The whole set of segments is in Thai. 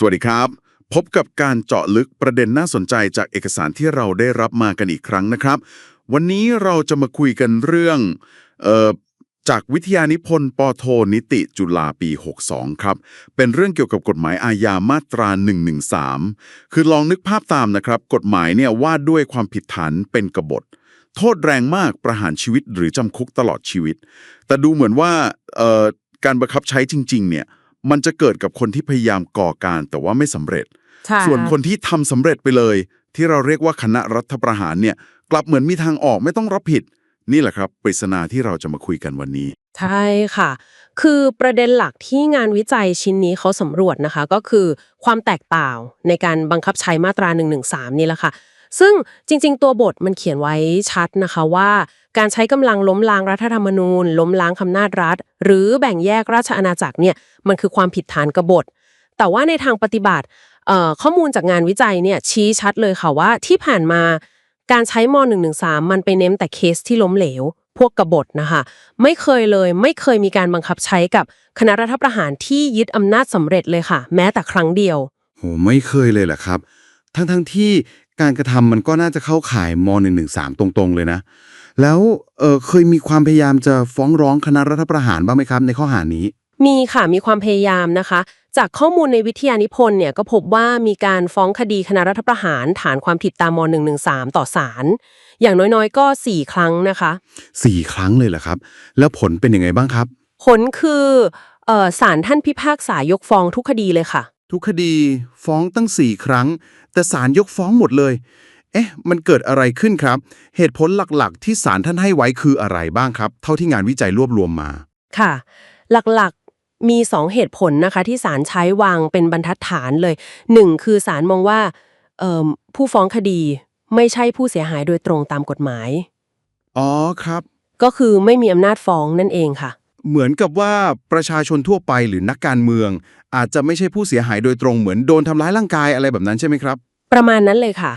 สวัสดีครับ พบกับการเจาะลึกประเด็นน่าสนใจจากเอกสารที่เราได้รับมากันอีกครั้งนะครับ วันนี้เราจะมาคุยกันเรื่องเอ่อจากวิทยานิพนธ์ปอโทนิติจุฬาปี 62 ครับ เป็นเรื่องเกี่ยวกับกฎหมายอาญามาตรา 113 คือลองนึกภาพตามนะครับ กฎหมายเนี่ยว่าด้วยความผิดฐานเป็นกบฏ โทษแรงมากประหารชีวิตหรือจำคุกตลอดชีวิต แต่ดูเหมือนว่าการบังคับใช้จริง ๆ เนี่ย มันจะเกิดกับคนที่พยายามก่อการแต่ว่าไม่สำเร็จใช่ส่วนคนที่ทำสำเร็จไปเลย ที่เราเรียกว่าคณะรัฐประหารเนี่ย กลับเหมือนมีทางออกไม่ต้องรับผิด นี่แหละครับปริศนาที่เราจะมาคุยกันวันนี้ ใช่ค่ะ คือประเด็นหลักที่งานวิจัยชิ้นนี้เขาสำรวจนะคะ ก็คือความแตกต่างในการบังคับใช้มาตรา113นี่แหละค่ะ ซึ่งจริง ๆ ตัวบทมันเขียนไว้ชัดนะคะว่า การใช้กำลังล้มล้างรัฐธรรมนูญ ล้มล้างคำนาจรัฐ หรือแบ่งแยกราชอาณาจักรเนี่ยมันคือความผิดฐานกบฏ แต่ว่าในทางปฏิบัติข้อมูลจากงานวิจัยเนี่ยชี้ชัดเลยค่ะว่าที่ผ่านมาการใช้ม .113 มันไปเน้นแต่เคสที่ล้มเหลว พวกกบฏนะคะไม่เคยเลยไม่เคยมีการบังคับใช้กับคณะรัฐประหารที่ยึดอำนาจสำเร็จเลยค่ะ แม้แต่ครั้งเดียวโหไม่เคยเลยแหละครับ ทั้งทั้งๆที่ การกระทำมันก็น่าจะเข้าข่ายม .113 ตรงๆ เลยนะ แล้วเออเคยมีความพยายามจะฟ้องร้องคณะรัฐประหารบ้างไหมครับ ในข้อหานี้ มีค่ะมีความพยายามนะคะ จากข้อมูลในวิทยานิพนธ์เนี่ยก็พบว่ามีการฟ้องคดีคณะรัฐประหาร ฐานความผิดตามม .113 ต่อศาลอย่างน้อยๆ ก็ 4 ครั้งนะคะสี่ครั้งเลยเหรอครับ แล้วผลเป็นยังไงบ้างครับ ผลคือเอ่อศาลท่านพิพากษายกฟ้องทุกคดีเลยค่ะ ทุกคดีฟ้องตั้งสี่ครั้ง แต่ศาลยกฟ้องหมดเลย เอ๊ะ มันเกิดอะไรขึ้นครับ เหตุผลหลักๆ ที่ศาลท่านให้ไว้คืออะไรบ้างครับ เท่าที่งานวิจัยรวบรวมมา ค่ะ หลักๆมี 2 เหตุผลนะคะที่ศาลใช้วางเป็นบรรทัดฐานเลย 1 คือศาลมองว่าเอิ่มผู้ฟ้องคดีไม่ใช่ผู้เสียหายโดยตรงตามกฎหมาย อ๋อครับ ก็คือไม่มีอำนาจฟ้องนั่นเองค่ะ เหมือนกับว่าประชาชนทั่วไปหรือนักการเมือง อาจจะไม่ใช่ผู้เสียหายโดยตรงเหมือนโดนทำร้ายร่างกายอะไรแบบนั้นใช่ไหมครับ ประมาณนั้นเลยค่ะ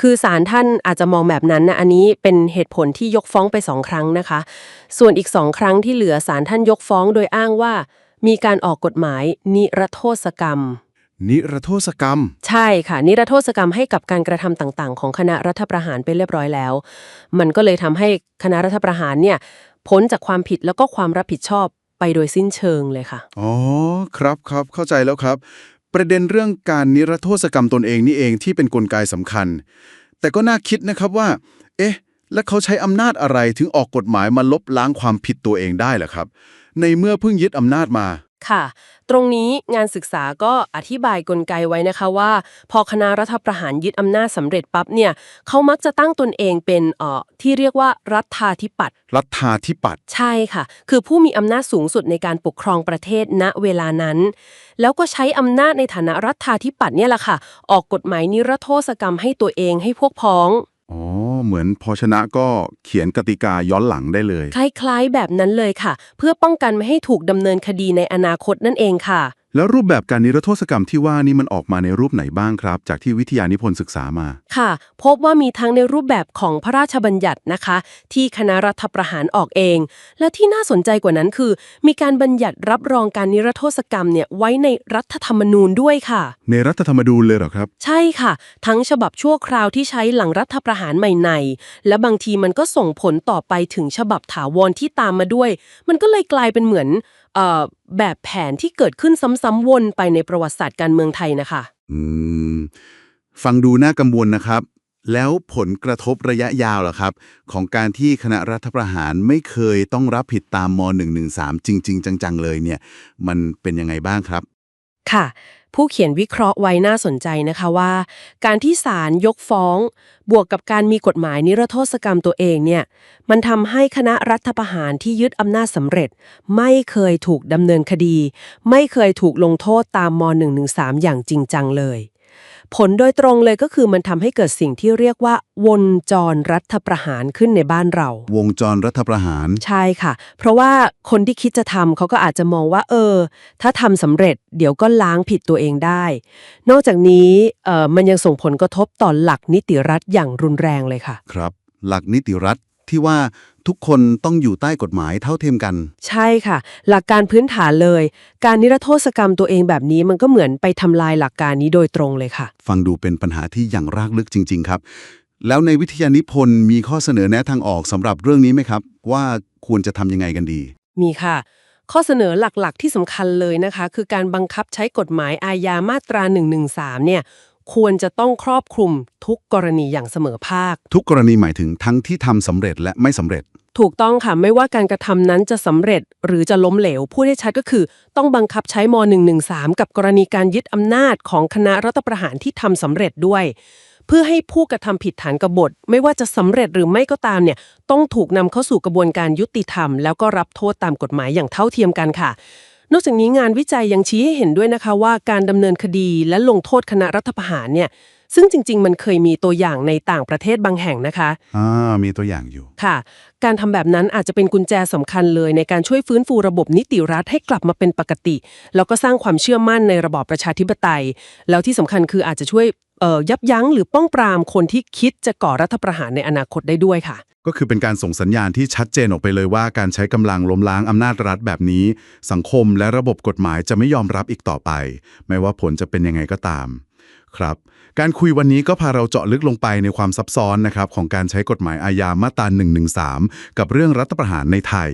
คือศาลท่านอาจจะมองแบบนั้นนะอันนี้เป็นเหตุผลที่ยกฟ้องไปสองครั้งนะคะ ส่วนอีกสองครั้งที่เหลือศาลท่านยกฟ้องโดยอ้างว่า มีการออกกฎหมายนิรโทษกรรม นิรโทษกรรม ใช่ค่ะ นิรโทษกรรมให้กับการกระทำต่าง ๆ ของคณะรัฐประหารไปเรียบร้อยแล้ว มันก็เลยทำให้คณะรัฐประหารเนี่ยพ้นจากความผิดแล้วก็ความรับผิดชอบไปโดยสิ้นเชิงเลยค่ะ อ๋อ ครับครับ เข้าใจแล้วครับ ประเด็นเรื่องการนิรโทษกรรมตนเองนี่เองที่เป็นนกลไกสำคัญ แต่ก็น่าคิดนะครับว่า เอ๊ะ แล้วเขาใช้อำนาจอะไรถึงออกกฎหมายมาลบล้างความผิดตัวเองได้ล่ะครับ ในเมื่อเพิ่งยึดอำนาจมา ค่ะ ตรงนี้งานศึกษาก็อธิบายกลไกไว้นะคะว่า พอคณะรัฐประหารยึดอำนาจสำเร็จปั๊บเนี่ยเขามักจะตั้งตนเองเป็นเอ่อที่เรียกว่ารัฐาธิปัตย์รัฐาธิปัตย์ใช่ค่ะ คือผู้มีอำนาจสูงสุดในการปกครองประเทศณเวลานั้น แล้วก็ใช้อำนาจในฐานะรัฐาธิปัตย์เนี่ยแหละค่ะ ออกกฎหมายนิรโทษกรรมให้ตัวเองให้พวกพ้อง อ๋อ เหมือนพอชนะก็เขียนกติกาย้อนหลังได้เลย คล้ายๆ แบบนั้นเลยค่ะ เพื่อป้องกันไม่ให้ถูกดำเนินคดีในอนาคตนั่นเองค่ะ แล้วรูปแบบการนิรโทษกรรมที่ว่านี่มันออกมาในรูปไหนบ้างครับ จากที่วิทยานิพนธ์ศึกษามา ค่ะ พบว่ามีทั้งในรูปแบบของพระราชบัญญัตินะคะ ที่คณะรัฐประหารออกเอง และที่น่าสนใจกว่านั้นคือ มีการบัญญัติรับรองการนิรโทษกรรมเนี่ยไว้ในรัฐธรรมนูญด้วยค่ะ ในรัฐธรรมนูญเลยเหรอครับ ใช่ค่ะ ทั้งฉบับชั่วคราวที่ใช้หลังรัฐประหารใหม่ในและบางทีมันก็ส่งผลต่อไปถึงฉบับถาวรที่ตามมาด้วย มันก็เลยกลายเป็นเหมือนเอ่อ แบบแผนที่เกิดขึ้นซ้ำๆวนไปในประวัติศาสตร์การเมืองไทยนะคะ อืม ฟังดูน่ากังวลนะครับ แล้วผลกระทบระยะยาวเหรอครับ ของการที่คณะรัฐประหารไม่เคยต้องรับผิดตามม .113 จริง ๆ จัง ๆ เลยเนี่ย มันเป็นยังไงบ้างครับ ค่ะ ผู้เขียนวิเคราะห์ไว้น่าสนใจนะคะว่า การที่ศาลยกฟ้อง บวกกับการมีกฎหมายนิรโทษกรรมตัวเองเนี่ยมันทำให้คณะรัฐประหารที่ยึดอำนาจสำเร็จ ไม่เคยถูกดำเนินคดี ไม่เคยถูกลงโทษตามม .113 อย่างจริงจังเลย ผลโดยตรงเลยก็คือมันทำให้เกิดสิ่งที่เรียกว่าวนจรรัฐประหารขึ้นในบ้านเรา วงจรรัฐประหาร ใช่ค่ะ เพราะว่าคนที่คิดจะทำเขาก็อาจจะมองว่า เออ ถ้าทำสำเร็จเดี๋ยวก็ล้างผิดตัวเองได้ นอกจากนี้เอ่อมันยังส่งผลกระทบต่อหลักนิติรัฐอย่างรุนแรงเลยค่ะ ครับ หลักนิติรัฐ ที่ว่าทุกคนต้องอยู่ใต้กฎหมายเท่าเทียมกัน ใช่ค่ะ หลักการพื้นฐานเลย การนิรโทษกรรมตัวเองแบบนี้มันก็เหมือนไปทำลายหลักการนี้โดยตรงเลยค่ะ ฟังดูเป็นปัญหาที่อย่างรากลึกจริง ๆ ครับ แล้วในวิทยานิพนธ์มีข้อเสนอแนะทางออกสำหรับเรื่องนี้ไหมครับ ว่าควรจะทำยังไงกันดี มีค่ะ ข้อเสนอหลักๆ ที่สำคัญเลยนะคะ คือการบังคับใช้กฎหมายอาญามาตรา 113 เนี่ย ควรจะต้องครอบคลุมทุกกรณีอย่างเสมอภาค ทุกกรณีหมายถึงทั้งที่ทำสำเร็จและไม่สำเร็จ ถูกต้องค่ะ ไม่ว่าการกระทำนั้นจะสำเร็จหรือจะล้มเหลวพูดให้ชัดก็คือ ต้องบังคับใช้ม .113 กับกรณีการยึดอำนาจของคณะรัฐประหารที่ทำสำเร็จด้วย เพื่อให้ผู้กระทำผิดฐานกบฏ ไม่ว่าจะสำเร็จหรือไม่ก็ตามเนี่ยต้องถูกนำเข้าสู่กระบวนการยุติธรรม แล้วก็รับโทษตามกฎหมายอย่างเท่าเทียมกันค่ะ นอกจากนี้งานวิจัยยังชี้ให้เห็นด้วยนะคะว่าการดำเนินคดีและลงโทษคณะรัฐประหารเนี่ยซึ่งจริง ๆ มันเคยมีตัวอย่างในต่างประเทศบางแห่งนะคะอ่ามีตัวอย่างอยู่ค่ะ การทำแบบนั้นอาจจะเป็นกุญแจสำคัญเลยในการช่วยฟื้นฟูระบบนิติรัฐให้กลับมาเป็นปกติ แล้วก็สร้างความเชื่อมั่นในระบอบประชาธิปไตย แล้วที่สำคัญคืออาจจะช่วยเอ่อ ยับยั้งหรือป้องปรามคนที่คิดจะก่อรัฐประหารในอนาคตได้ด้วยค่ะ ก็คือเป็นการส่งสัญญาณที่ชัดเจนออกไปเลยว่าการใช้กำลังล้มล้างอำนาจรัฐแบบนี้ สังคมและระบบกฎหมายจะไม่ยอมรับอีกต่อไป ไม่ว่าผลจะเป็นยังไงก็ตาม ครับ การคุยวันนี้ก็พาเราเจาะลึกลงไปในความซับซ้อนนะครับของการใช้กฎหมายอาญามาตรา113 กับเรื่องรัฐประหารในไทย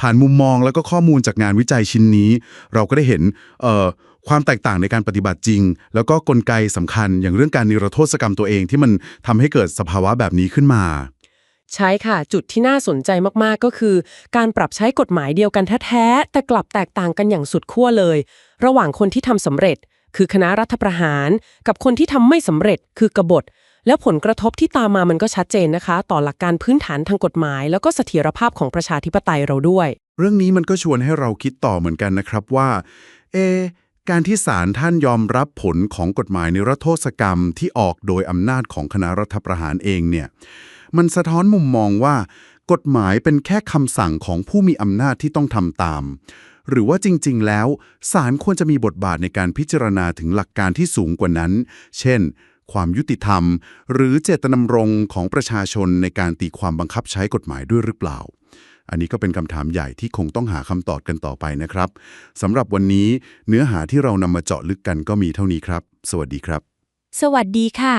ผ่านมุมมองแล้วก็ข้อมูลจากงานวิจัยชิ้นนี้ เราก็ได้เห็นเอ่อ ความแตกต่างในการปฏิบัติจริง แล้วก็กลไกสำคัญอย่างเรื่องการนิรโทษกรรมตัวเองที่มันทำให้เกิดสภาวะแบบนี้ขึ้นมา ใช่ค่ะ จุดที่น่าสนใจมากๆก็คือ การปรับใช้กฎหมายเดียวกันแท้ๆแต่กลับแตกต่างกันอย่างสุดขั้วเลย ระหว่างคนที่ทำสำเร็จ คือคณะรัฐประหาร กับคนที่ทำไม่สำเร็จ คือกบฏแล้วผลกระทบที่ตามมามันก็ชัดเจนนะคะ ต่อหลักการพื้นฐานทางกฎหมาย แล้วก็เสถียรภาพของประชาธิปไตยเราด้วย เรื่องนี้มันก็ชวนให้เราคิดต่อเหมือนกันนะครับว่า เอะ การที่ศาลท่านยอมรับผลของกฎหมายนิรโทษกรรมที่ออกโดยอำนาจของคณะรัฐประหารเองเนี่ย มันสะท้อนมุมมองว่า กฎหมายเป็นแค่คำสั่งของผู้มีอำนาจที่ต้องทำตาม หรือว่าจริง ๆ แล้วศาลควรจะมีบทบาทในการพิจารณาถึงหลักการที่สูงกว่านั้น เช่น ความยุติธรรม หรือเจตนำรงของประชาชนในการตีความบังคับใช้กฎหมายด้วยหรือเปล่า อันนี้ก็เป็นคำถามใหญ่ที่คงต้องหาคำตอบกันต่อไปนะครับสำหรับวันนี้เนื้อหาที่เรานำมาเจาะลึกกันก็มีเท่านี้ครับ สวัสดีครับ สวัสดีค่ะ